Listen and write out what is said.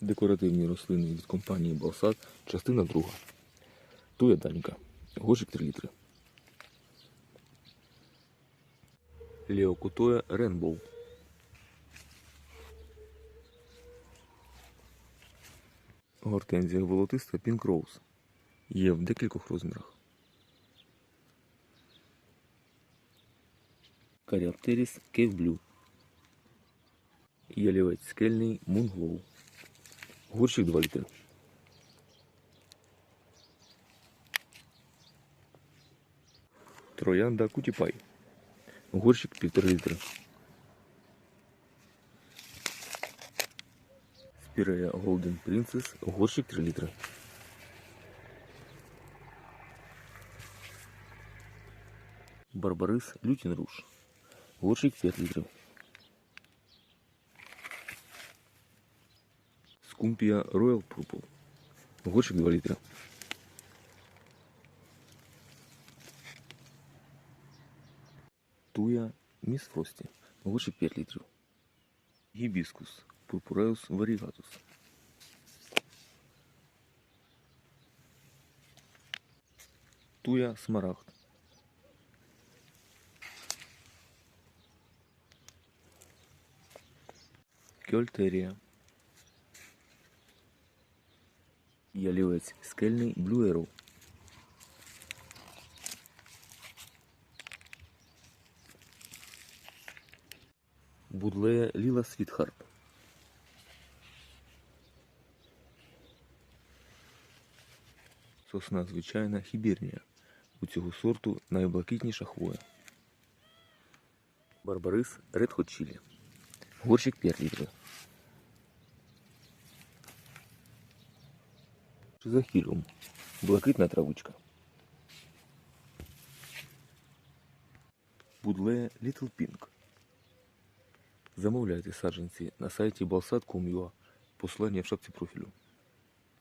Декоративні рослини від компанії Балсат, частина друга. Туя данька. Горщик 3 літри. Леокутоя Ренбоу. Гортензія волотиста Pink Rose. Є в декількох розмірах. Каріаптеріс Cave Blue. Ялівець скельний Moonglow. Горщик 2 літри. Троянда Кутіпай. Горщик 1,5 літра. Спірея Golden Princess. Горщик 3 літра. Барбарис Лютін Руш. Горщик 5 літрів. Скумпія Royal Purple. Горщик 2 літра. Туя Міс Фрості. Горщик 5 літрів. Гібіскус Purpureus variegatus. Туя Смарагд. Кьольтерія. Ялівець скельний Arrow. Будлея Ліла Світхарт. Сосна звичайна хібірнія. У цього сорту найблакитніша хвоя. Барбарис Red Hot Chili. Горщик 5 літрів. Шизохіліум. Блакитна травичка. Будле Little Pink. Замовляйте саджанці на сайті balsat.com.ua. Посилання в шапці профілю.